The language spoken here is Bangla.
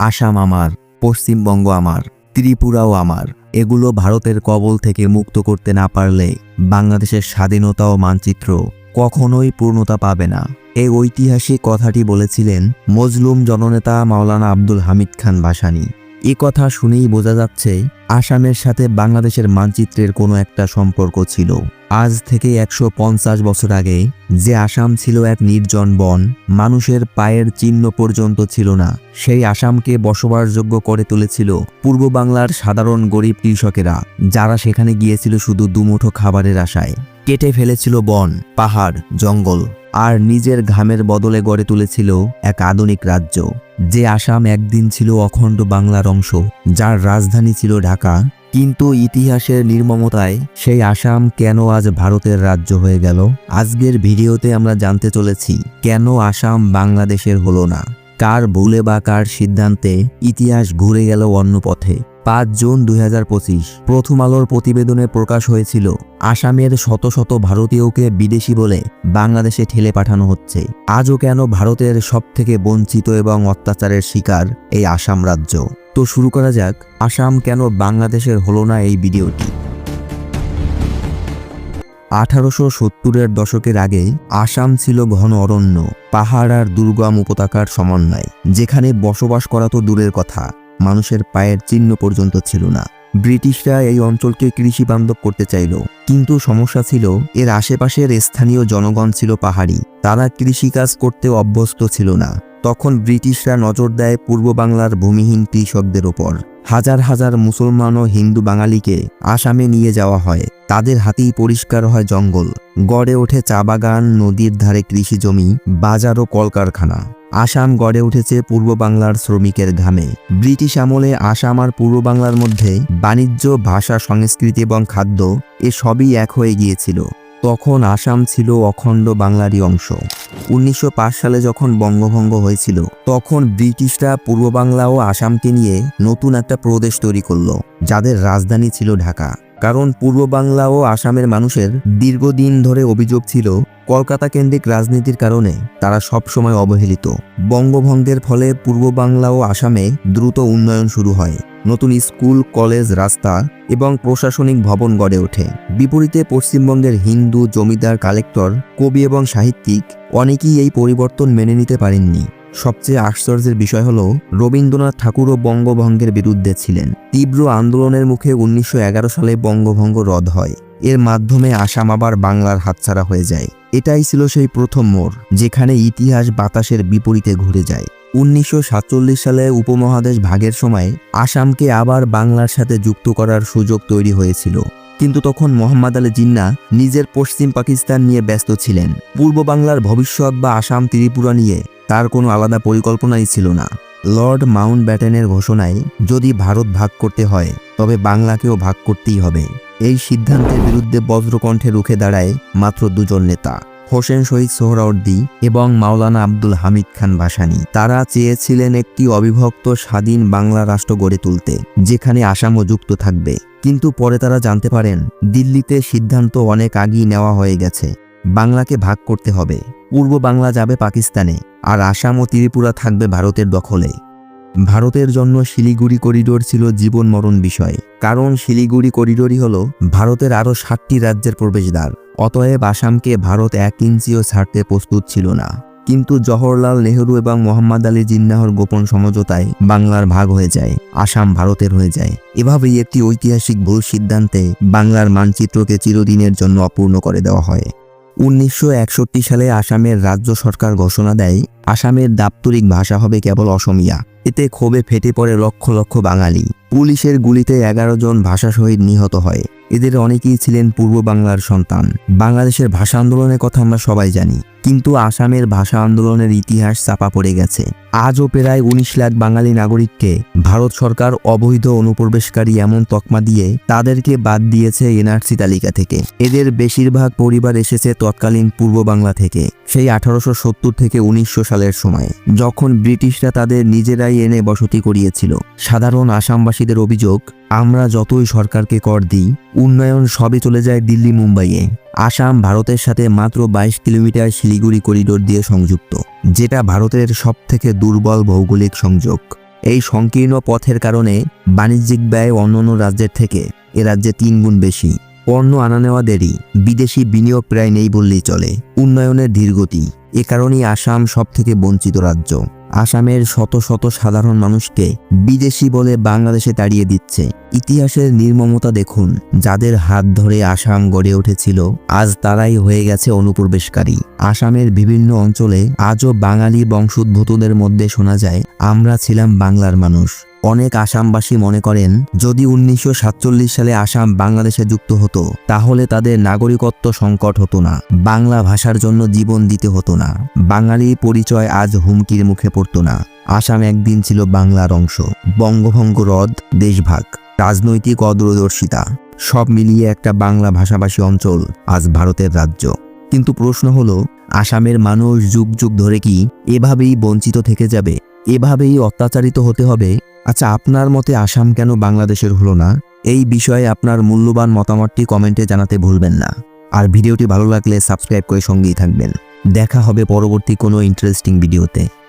আসাম আমার, পশ্চিমবঙ্গ আমার, ত্রিপুরাও আমার। এগুলো ভারতের কবল থেকে মুক্ত করতে না পারলে বাংলাদেশের স্বাধীনতা ও মানচিত্র কখনোই পূর্ণতা পাবে না। এই ঐতিহাসিক কথাটি বলেছিলেন মজলুম জননেতা মাওলানা আব্দুল হামিদ খান ভাসানী। এ কথা শুনেই বোঝা যাচ্ছে, আসামের সাথে বাংলাদেশের মানচিত্রের কোনো একটা সম্পর্ক ছিল। আজ থেকে একশো পঞ্চাশ বছর আগে, যে আসাম ছিল এক নির্জন বন, মানুষের পায়ের চিহ্ন পর্যন্ত ছিল না। সেই আসামকে বসবাসযোগ্য করে তুলেছিল পূর্ব বাংলার সাধারণ গরিব কৃষকেরা, যারা সেখানে গিয়েছিল শুধু দুমুঠো খাবারের আশায়। কেটে ফেলেছিল বন, পাহাড়, জঙ্গল। আর নিজের ঘামের বদলে গড়ে তুলেছিল এক আধুনিক রাজ্য। যে আসাম একদিন ছিল অখণ্ড বাংলার অংশ, যার রাজধানী ছিল ঢাকা, কিন্তু ইতিহাসের নির্মমতায় সেই আসাম কেন আজ ভারতের রাজ্য হয়ে গেল? আজকের ভিডিওতে আমরা জানতে চলেছি, কেন আসাম বাংলাদেশের হলো না? কার ভুলে বা কার সিদ্ধান্তে ইতিহাস ঘুরে গেল অন্য পথে পাঁচ জুন দুই হাজার পঁচিশ। প্রথম আলোর প্রতিবেদনে প্রকাশ হয়েছিল, আসামের শত শত ভারতীয়কে বিদেশি বলে বাংলাদেশে ঠেলে পাঠানো হচ্ছে। আজও কেন ভারতের সবথেকে বঞ্চিত এবং অত্যাচারের শিকার এই আসাম রাজ্য? তো শুরু করা যাক, আসাম কেন বাংলাদেশের হলো না এই ভিডিওটি? আঠারোশো সত্তরের দশকের আগে আসাম ছিল ঘন অরণ্য, পাহাড় আর দুর্গম উপত্যকার সমন্বয়, যেখানে বসবাস করা তো দূরের কথা। মানুষের পায়ের চিহ্ন পর্যন্ত ছিল না। ব্রিটিশরা এই অঞ্চলকে কৃষি বান্ধব করতে চাইল। কিন্তু সমস্যা ছিল, এর আশেপাশের স্থানীয় জনগণ ছিল পাহাড়ি। তারা কৃষিকাজ করতে অভ্যস্ত ছিল না। তখন ব্রিটিশরা নজর দেয় পূর্ব বাংলার ভূমিহীন কৃষকদের ওপর। হাজার হাজার মুসলমান ও হিন্দু বাঙালিকে আসামে নিয়ে যাওয়া হয়। তাদের হাতেই পরিষ্কার হয় জঙ্গল। গড়ে ওঠে চা বাগান, নদীর ধারে কৃষি জমি, বাজার ও কলকারখানা। আসাম গড়ে উঠেছে পূর্ব বাংলার শ্রমিকের ঘামে। ব্রিটিশ আমলে আসাম আর পূর্ব বাংলার মধ্যে বাণিজ্য, ভাষা, সংস্কৃতি এবং খাদ্য এ সবই এক হয়ে গিয়েছিল। তখন আসাম ছিল অখণ্ড বাংলারই অংশ। উনিশশো পাঁচ সালে যখন বঙ্গভঙ্গ হয়েছিল, তখন ব্রিটিশরা পূর্ব বাংলা ও আসামকে নিয়ে নতুন একটা প্রদেশ তৈরি করল, যাদের রাজধানী ছিল ঢাকা। কারণ পূর্ব বাংলা ও আসামের মানুষের দীর্ঘদিন ধরে অভিযোগ ছিল, কলকাতা কেন্দ্রিক রাজনীতির কারণে তারা সবসময় অবহেলিত। বঙ্গভঙ্গের ফলে পূর্ব বাংলা ও আসামে দ্রুত উন্নয়ন শুরু হয়। নতুন স্কুল, কলেজ, রাস্তা এবং প্রশাসনিক ভবন গড়ে ওঠে। বিপরীতে পশ্চিমবঙ্গের হিন্দু, জমিদার, কালেক্টর, কবি এবং সাহিত্যিক অনেকেই এই পরিবর্তন মেনে নিতে পারেননি। সবচেয়ে আশ্চর্যের বিষয় হল, রবীন্দ্রনাথ ঠাকুরও বঙ্গভঙ্গের বিরুদ্ধে ছিলেন। তীব্র আন্দোলনের মুখে উনিশশো এগারো সালে বঙ্গভঙ্গ রদ হয়। এর মাধ্যমে আসাম আবার বাংলার হাতছাড়া হয়ে যায়। এটাই ছিল সেই প্রথম মোড়, যেখানে ইতিহাস বাতাসের বিপরীতে ঘুরে যায়। উনিশশো সাতচল্লিশ সালে উপমহাদেশ ভাগের সময় আসামকে আবার বাংলার সাথে যুক্ত করার সুযোগ তৈরি হয়েছিল। কিন্তু তখন মোহাম্মদ আলী জিন্না নিজের পশ্চিম পাকিস্তান নিয়ে ব্যস্ত ছিলেন। পূর্ব বাংলার ভবিষ্যৎ বা আসাম ত্রিপুরা নিয়ে তার কোনো আলাদা পরিকল্পনাই ছিল না। লর্ড মাউন্ট ব্যাটেনের ঘোষণায় যদি ভারত ভাগ করতে হয়, তবে বাংলাকেও ভাগ করতেই হবে। এই সিদ্ধান্তের বিরুদ্ধে বজ্রকণ্ঠে রুখে দাঁড়ায় মাত্র দুজন নেতা, হোসেন শহীদ সোহরাওয়ার্দী এবং মাওলানা আব্দুল হামিদ খান ভাসানী। তারা চেয়েছিলেন একটি অবিভক্ত স্বাধীন বাংলা রাষ্ট্র গড়ে তুলতে, যেখানে আসামও যুক্ত থাকবে। কিন্তু পরে তারা জানতে পারেন, দিল্লিতে সিদ্ধান্ত অনেক আগেই নেওয়া হয়ে গেছে। বাংলাকে ভাগ করতে হবে। পূর্ব বাংলা যাবে পাকিস্তানে। আর আসাম ও ত্রিপুরা থাকবে ভারতের দখলে। ভারতের জন্য শিলিগুড়ি করিডোর ছিল জীবন মরণ বিষয়। কারণ শিলিগুড়ি করিডোরই হল ভারতের আরও ষাটটি রাজ্যের প্রবেশদ্বার। অতএব আসামকে ভারত এক ইঞ্চিও ছাড়তে প্রস্তুত ছিল না। কিন্তু জওহরলাল নেহরু এবং মোহাম্মদ আলী জিন্নাহর গোপন সমঝোতায় বাংলার ভাগ হয়ে যায়, আসাম ভারতের হয়ে যায়। এভাবেই একটি ঐতিহাসিক ভুল সিদ্ধান্তে বাংলার মানচিত্রকে চিরদিনের জন্য অপূর্ণ করে দেওয়া হয়। উনিশশো একষট্টি সালে আসামের রাজ্য সরকার ঘোষণা দেয়, আসামের দাপ্তরিক ভাষা হবে কেবল অসমিয়া। এতে ক্ষোভে ফেটে পড়ে লক্ষ লক্ষ বাঙালি। পুলিশের গুলিতে এগারো জন ভাষা শহীদ নিহত হয়। এদের অনেকেই ছিলেন পূর্ব বাংলার সন্তান। বাংলাদেশের ভাষা আন্দোলনের কথা আমরা সবাই জানি। কিন্তু আসামের ভাষা আন্দোলনের ইতিহাস চাপা পড়ে গেছে। আজও প্রায় উনিশ লাখ বাঙালি নাগরিককে ভারত সরকার অবৈধ অনুপ্রবেশকারী এমন তকমা দিয়ে তাদেরকে বাদ দিয়েছে এনআরসি তালিকা থেকে। এদের বেশিরভাগ পরিবার এসেছে তৎকালীন পূর্ব বাংলা থেকে, সেই আঠারোশো সত্তর থেকে উনিশশো সালের সময়, যখন ব্রিটিশরা তাদের নিজেরাই এনে বসতি করিয়েছিল। সাধারণ আসামবাসীদের অভিযোগ, আমরা যতই সরকারকে কর দিই, উন্নয়ন সবে চলে যায় দিল্লি মুম্বাইয়ে আসাম ভারতের সাথে মাত্র বাইশ কিলোমিটার শিলিগুড়ি করিডোর দিয়ে সংযুক্ত, যেটা ভারতের সবথেকে দুর্বল ভৌগোলিক সংযোগ। এই সংকীর্ণ পথের কারণে বাণিজ্যিক ব্যয় অন্যান্য রাজ্যের থেকে এ রাজ্যে তিন গুণ বেশি। পণ্য আনা নেওয়া দেরি, বিদেশি বিনিয়োগ প্রায় নেই বললেই চলে। উন্নয়নের ধীরগতি, এ কারণেই আসাম সব থেকে বঞ্চিত রাজ্য। আসামের শত শত সাধারণ মানুষকে বিদেশি বলে বাংলাদেশে তাড়িয়ে দিচ্ছে। ইতিহাসের নির্মমতা দেখুন, যাদের হাত ধরে আসাম গড়ে উঠেছিল, আজ তারাই হয়ে গেছে অনুপ্রবেশকারী। আসামের বিভিন্ন অঞ্চলে আজও বাঙালি বংশোদ্ভূতদের মধ্যে শোনা যায়, আমরা ছিলাম বাংলার মানুষ। অনেক আসামবাসী মনে করেন, যদি উনিশশো সাতচল্লিশ সালে আসাম বাংলাদেশে যুক্ত হতো, তাহলে তাদের নাগরিকত্ব সংকট হতো না, বাংলা ভাষার জন্য জীবন দিতে হতো না, বাঙালি পরিচয় আজ হুমকির মুখে পড়তো না। আসাম একদিন ছিল বাংলার অংশ। বঙ্গভঙ্গ হ্রদ দেশভাগ, রাজনৈতিক অদূরদর্শিতা, সব মিলিয়ে একটা বাংলা ভাষাভাষী অঞ্চল, আজ ভারতের রাজ্য। কিন্তু প্রশ্ন হলো, আসামের মানুষ যুগ যুগ ধরে কি এভাবেই বঞ্চিত থেকে যাবে? এভাবেই অত্যাচারিত হতে হবে। আচ্ছা আপনার মতে আসাম কেন বাংলাদেশের হলো না? এই বিষয়ে আপনার মূল্যবান মতামতটি কমেন্টে জানাতে ভুলবেন না। আর ভিডিওটি ভালো লাগলে সাবস্ক্রাইব করে সঙ্গেই থাকবেন। দেখা হবে পরবর্তী কোনো ইন্টারেস্টিং ভিডিওতে